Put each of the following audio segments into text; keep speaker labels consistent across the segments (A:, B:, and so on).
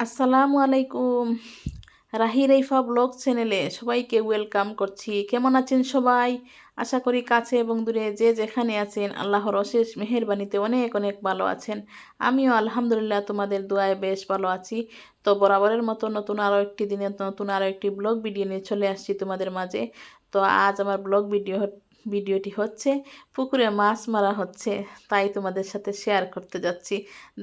A: আসসালামু আলাইকুম। রাহি রাইফা ব্লগ চ্যানেলে সবাইকে ওয়েলকাম করছি। কেমন আছেন সবাই? আশা করি কাছে এবং দূরে যে যেখানে আছেন, আল্লাহর অশেষ মেহেরবানিতে অনেক অনেক ভালো আছেন। আমিও আলহামদুলিল্লাহ তোমাদের দোয়ায় বেশ ভালো আছি। তো বরাবরের মতো নতুন আরও একটি দিনে নতুন আরও একটি ব্লগ ভিডিও নিয়ে চলে আসছি তোমাদের মাঝে। তো আজ আমার ব্লগ ভিডিও ভিডিওটি হচ্ছে, পুকুরে মাছ মারা হচ্ছে, তাই তোমাদের সাথে শেয়ার করতে যাচ্ছি।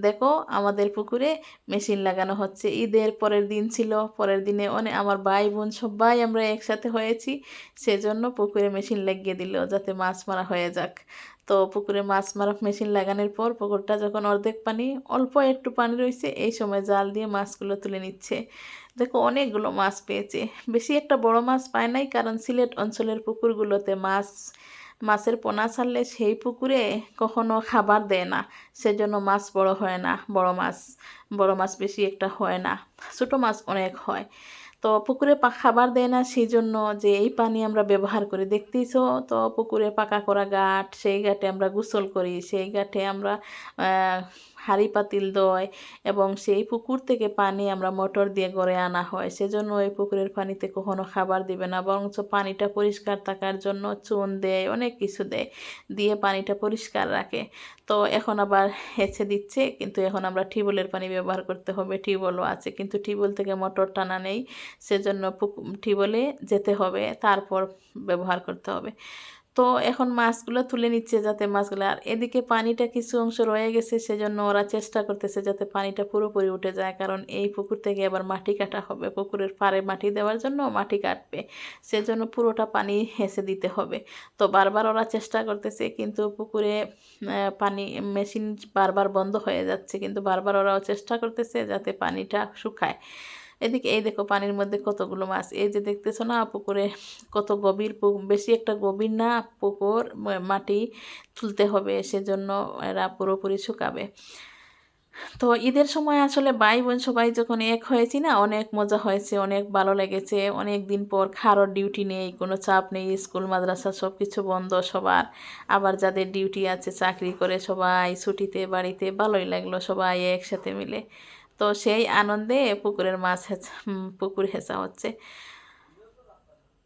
A: দেখো, আমাদের পুকুরে মেশিন লাগানো হচ্ছে। ঈদের পরের দিন ছিল, পরের দিনে অনেক আমার ভাই বোন সবাই আমরা একসাথে হয়েছি, সেজন্য পুকুরে মেশিন লাগিয়ে দিল, যাতে মাছ মারা হয়ে যাক। তো পুকুরে মাছ মারা মেশিন লাগানোর পর পুকুরটা যখন অর্ধেক পানি, অল্প একটু পানি রয়েছে, এই সময় জাল দিয়ে মাছগুলো তুলে নিচ্ছে। দেখো অনেকগুলো মাছ পেয়েছে। বেশি একটা বড় মাছ পায় নাই কারণ সিলেট অঞ্চলের পুকুরগুলোতে মাছ, মাছের পোনা ছাড়লে সেই পুকুরে কখনো খাবার দেয় না। সেজন্য মাছ বড় হয় না, বড় মাছ বড় মাছ বেশি একটা হয় না, ছোটো মাছ অনেক হয়। তো পুকুরে খাবার দেয় না সেই জন্য যে এই পানি আমরা ব্যবহার করি, দেখতেইছ? তো পুকুরে পাকা করা ঘাট সেই ঘাটে আমরা গোসল করি, সেই ঘাটে আমরা হাঁড়ি পাতিল দয় এবং সেই পুকুর থেকে পানি আমরা মোটর দিয়ে গড়ে আনা হয়। সেজন্য ওই পুকুরের পানিতে কখনো খাবার দিবে না, বরঞ্চ পানিটা পরিষ্কার থাকার জন্য চুন দেয়, অনেক কিছু দেয়, দিয়ে পানিটা পরিষ্কার রাখে। তো এখন আবার হেঁচে দিচ্ছে, কিন্তু এখন আমরা টিউবওয়েলের পানি ব্যবহার করতে হবে, টিউবওয়েলও আছে, কিন্তু টিউবওয়েল থেকে মোটর টানা নেই, সেজন্য টিউবওয়েলে যেতে হবে, তারপর ব্যবহার করতে হবে। তো এখন মাছগুলো তুলে নিচ্ছে যাতে মাছগুলো, আর এদিকে পানিটা কিছু অংশ রয়ে গেছে, সেজন্য ওরা চেষ্টা করতেছে যাতে পানিটা পুরোপুরি উঠে যায়, কারণ এই পুকুর থেকে আবার মাটি কাটা হবে। পুকুরের পাড়ে মাটি দেওয়ার জন্য মাটি কাটবে, সেজন্য পুরোটা পানি হেসে দিতে হবে। তো বারবার ওরা চেষ্টা করতেছে, কিন্তু পুকুরে পানি, মেশিন বারবার বন্ধ হয়ে যাচ্ছে, কিন্তু বারবার ওরাও চেষ্টা করতেছে যাতে পানিটা শুকায়। এদিকে, এই দেখো পানির মধ্যে কতগুলো মাছ। এই যে দেখতেছো না, পুকুরে কত গভীর বেশি একটা গভীর না, পুকুর মাটি তুলতে হবে, সেজন্য এরা পুরোপুরি শুকাবে। তো ঈদের সময় আসলে ভাই বোন সবাই যখন এক হয়েছি না, অনেক মজা হয়েছে, অনেক ভালো লেগেছে। অনেক দিন পর খারোর ডিউটি নেই, কোনো চাপ নেই, স্কুল, মাদ্রাসা সব কিছু বন্ধ সবার। আবার যাদের ডিউটি আছে, চাকরি করে সবাই, ছুটিতে, বাড়িতে, ভালোই লাগল সবাই একসাথে মিলে। তো সেই আনন্দে পুকুরের মাছ হেঁচা পুকুর হেঁচা হচ্ছে।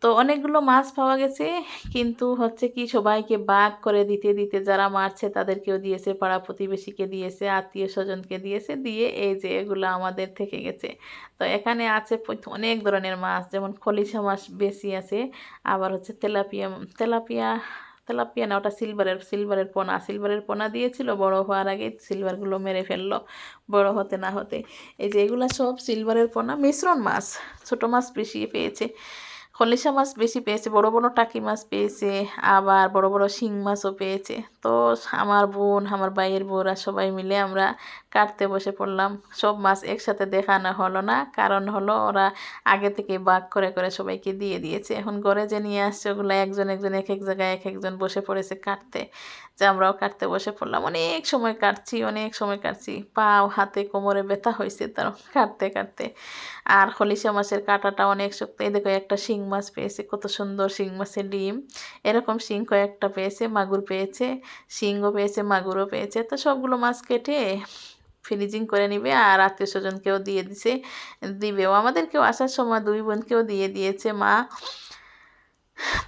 A: তো অনেকগুলো মাছ পাওয়া গেছে, কিন্তু হচ্ছে কি সবাইকে বাঘ করে দিতে দিতে যারা মারছে তাদেরকেও দিয়েছে, পাড়া প্রতিবেশীকে দিয়েছে, আত্মীয় স্বজনকে দিয়েছে, দিয়ে এই যে এগুলো আমাদের থেকে গেছে। তো এখানে আছে অনেক ধরনের মাছ, যেমন খলিশা মাছ বেশি আছে, আবার হচ্ছে তেলাপিয়া তেলাপিয়া তেলাপিয়া না, ওটা সিলভারের সিলভারের পোনা। সিলভারের পোনা দিয়েছিল, বড় হওয়ার আগে সিলভারগুলো মেরে ফেলল, বড় হতে না হতে। এই যে এগুলো সব সিলভারের পোনা, মিশ্রণ মাছ, ছোটো মাছ পিষিয়ে পেয়েছে। খলিশা মাছ বেশি পেয়েছে, বড় বড় টাকি মাছ পেয়েছে, আবার বড় বড় শিং মাছও পেয়েছে। তো আমার বোন, আমার ভাইয়ের বউরা সবাই মিলে আমরা কাটতে বসে পড়লাম। সব মাছ একসাথে দেখানো হলো না, কারণ হলো ওরা আগে থেকে বাঘ করে করে সবাইকে দিয়ে দিয়েছে। এখন ঘরে যে নিয়ে আসছে, ওগুলো একজন একজন এক এক জায়গায় এক একজন বসে পড়েছে কাটতে, যে আমরাও কাটতে বসে পড়লাম। অনেক সময় কাটছি, অনেক সময় কাটছি, পাও, হাতে, কোমরে ব্যথা হয়েছে তার কাটতে কাটতে। আর খলিশা মাছের কাটাটা অনেক শক্ত, এই দেখো একটা শিং মাছ পেয়েছে, কত সুন্দর শিং মাছের ডিম। এরকম শিং কয়েকটা পেয়েছে, মাগুর পেয়েছে, শিংও পেয়েছে, মাগুরও পেয়েছে। তো সবগুলো মাছ কেটে ফ্রিজিং করে নিবে আর আত্মীয় স্বজনকেও দিয়ে দিছে, দিবেও। আমাদেরকেও আসার সময় দুই বোনকেও দিয়ে দিয়েছে মা।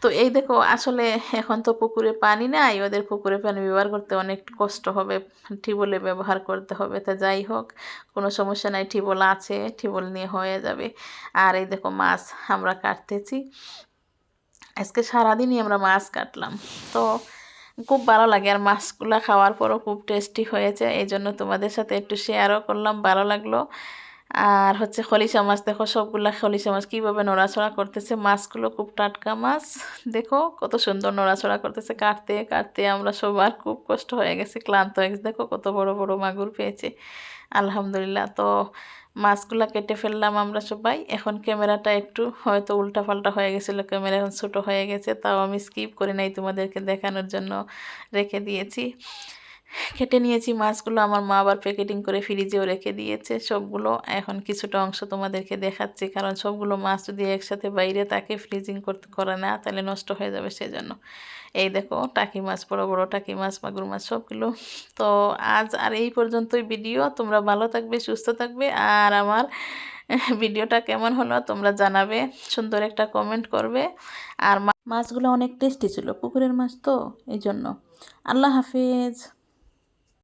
A: তো এই দেখো, আসলে এখন তো পুকুরে পানি নাই, ওদের পুকুরে পানি ব্যবহার করতে অনেক কষ্ট হবে। টিবলে ব্যবহার করতে হবে, তা যাই হোক, কোনো সমস্যা নাই টিবল আছে টিবল নিয়ে হয়ে যাবে। আর এই দেখো মাছ আমরা কাটতেছি। আজকে সারাদিনই আমরা মাছ কাটলাম। তো খুব ভালো লাগে, আর মাছগুলো খাওয়ার পরও খুব টেস্টি হয়েছে। এই জন্য তোমাদের সাথে একটু শেয়ারও করলাম, ভালো লাগল। আর হচ্ছে খলিশা মাছ, দেখো সবগুলা খলিশা মাছ, কীভাবে নড়াচড়া করতেছে, মাছগুলো খুব টাটকা মাছ। দেখো কত সুন্দর নড়াচড়া করতেছে, কাটতে কাটতে আমরা সবার খুব কষ্ট হয়ে গেছে, ক্লান্ত হয়ে গেছে। দেখো কত বড় বড় মাগুর পেয়েছে। আলহামদুলিল্লাহ, তো মাছগুলা কেটে ফেললাম আমরা সবাই। এখন ক্যামেরাটা একটু হয়তো উল্টাপাল্টা হয়ে গেছিল, ক্যামেরা এখন ছোটো হয়ে গেছে, তাও আমি স্কিপ করে নাই তোমাদেরকে দেখানোর জন্য রেখে দিয়েছি। কেটে নিয়েছি মাছগুলো, আমার মা আবার প্যাকেটিং করে ফ্রিজেও রেখে দিয়েছে। সবগুলো এখন কিছুটা অংশ তোমাদেরকে দেখাচ্ছি, কারণ সবগুলো মাছ যদি একসাথে বাইরে তাকে ফ্রিজিং করতে করে না, তাহলে নষ্ট হয়ে যাবে সেজন্য। এই দেখো, টাকি মাছ, বড় বড় টাকি মাছ, মাগুর মাছ, সবগুলো। তো আজ আর এই পর্যন্তই ভিডিও তোমরা ভালো থাকবে, সুস্থ থাকবে, আর আমার ভিডিওটা কেমন হলো তোমরা জানাবে, সুন্দর একটা কমেন্ট করবে। আর মাছগুলো অনেক টেস্টি ছিল, পুকুরের মাছ তো এই জন্য আল্লাহ হাফিজ।